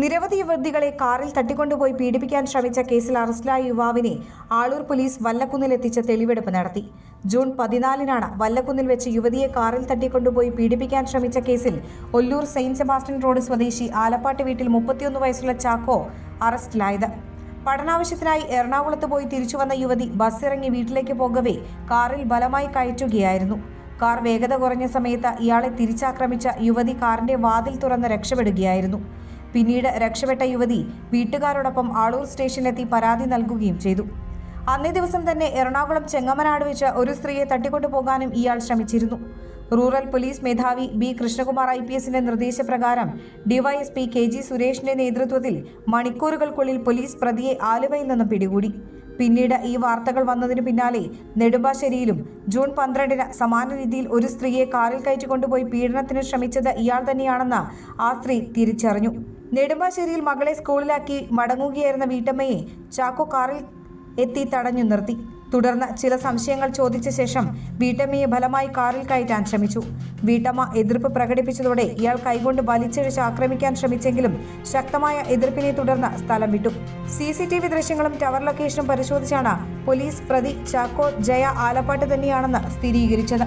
നിരവധി യുവതികളെ കാറിൽ തട്ടിക്കൊണ്ടുപോയി പീഡിപ്പിക്കാൻ ശ്രമിച്ച കേസിൽ അറസ്റ്റിലായ യുവാവിനെ ആളൂർ പോലീസ് വല്ലക്കുന്നിലെത്തിച്ച് തെളിവെടുപ്പ് നടത്തി. ജൂൺ പതിനാലിനാണ് വല്ലക്കുന്നിൽ വെച്ച് യുവതിയെ കാറിൽ തട്ടിക്കൊണ്ടുപോയി പീഡിപ്പിക്കാൻ ശ്രമിച്ച കേസിൽ ഒല്ലൂർ സെയിന്റ് സെബാസ്റ്റ്യൻ റോഡ് സ്വദേശി ആലപ്പാട്ട് വീട്ടിൽ മുപ്പത്തിയൊന്ന് വയസ്സുള്ള ചാക്കോ അറസ്റ്റിലായത്. പഠനാവശ്യത്തിനായി എറണാകുളത്ത് പോയി തിരിച്ചുവന്ന യുവതി ബസ്സിറങ്ങി വീട്ടിലേക്ക് പോകവേ കാറിൽ ബലമായി കയറ്റുകയായിരുന്നു. കാർ വേഗത കുറഞ്ഞ സമയത്ത് ഇയാളെ തിരിച്ചാക്രമിച്ച യുവതി കാറിന്റെ വാതിൽ തുറന്ന് രക്ഷപ്പെടുകയായിരുന്നു. പിന്നീട് രക്ഷപ്പെട്ട യുവതി വീട്ടുകാരോടൊപ്പം ആളൂർ സ്റ്റേഷനിലെത്തി പരാതി നൽകുകയും ചെയ്തു. അന്നേ ദിവസം തന്നെ എറണാകുളം ചെങ്ങമനാട് വെച്ച് ഒരു സ്ത്രീയെ തട്ടിക്കൊണ്ടുപോകാനും ഇയാൾ ശ്രമിച്ചിരുന്നു. റൂറൽ പോലീസ് മേധാവി ബി കൃഷ്ണകുമാർ ഐ പി എസിന്റെ നിർദ്ദേശപ്രകാരം ഡിവൈഎസ്പി കെ ജി സുരേഷിന്റെ നേതൃത്വത്തിൽ മണിക്കൂറുകൾക്കുള്ളിൽ പോലീസ് പ്രതിയെ ആലുവയിൽ നിന്നും പിടികൂടി. പിന്നീട് ഈ വാർത്തകൾ വന്നതിന് പിന്നാലെ നെടുമ്പാശ്ശേരിയിലും ജൂൺ പന്ത്രണ്ടിന് സമാന രീതിയിൽ ഒരു സ്ത്രീയെ കാറിൽ കയറ്റിക്കൊണ്ടുപോയി പീഡനത്തിന് ശ്രമിച്ചത് ഇയാൾ തന്നെയാണെന്ന് ആ സ്ത്രീ തിരിച്ചറിഞ്ഞു. നെടുമ്പാശ്ശേരിയിൽ മകളെ സ്കൂളിലാക്കി മടങ്ങുകയായിരുന്ന വീട്ടമ്മയെ ചാക്കോ കാറിൽ എത്തി തടഞ്ഞു നിർത്തി. തുടർന്ന് ചില സംശയങ്ങൾ ചോദിച്ച ശേഷം വീട്ടമ്മയെ ഫലമായി കാറിൽ കയറ്റാൻ ശ്രമിച്ചു. വീട്ടമ്മ എതിർപ്പ് പ്രകടിപ്പിച്ചതോടെ ഇയാൾ കൈകൊണ്ട് വലിച്ചിഴച്ച് ആക്രമിക്കാൻ ശ്രമിച്ചെങ്കിലും ശക്തമായ എതിർപ്പിനെ തുടർന്ന് സ്ഥലം വിട്ടു. സി സി ടി വി ദൃശ്യങ്ങളും ടവർ ലൊക്കേഷനും പരിശോധിച്ചാണ് പോലീസ് പ്രതി ചാക്കോ ജയ ആലപ്പാട്ട് തന്നെയാണെന്ന് സ്ഥിരീകരിച്ചത്.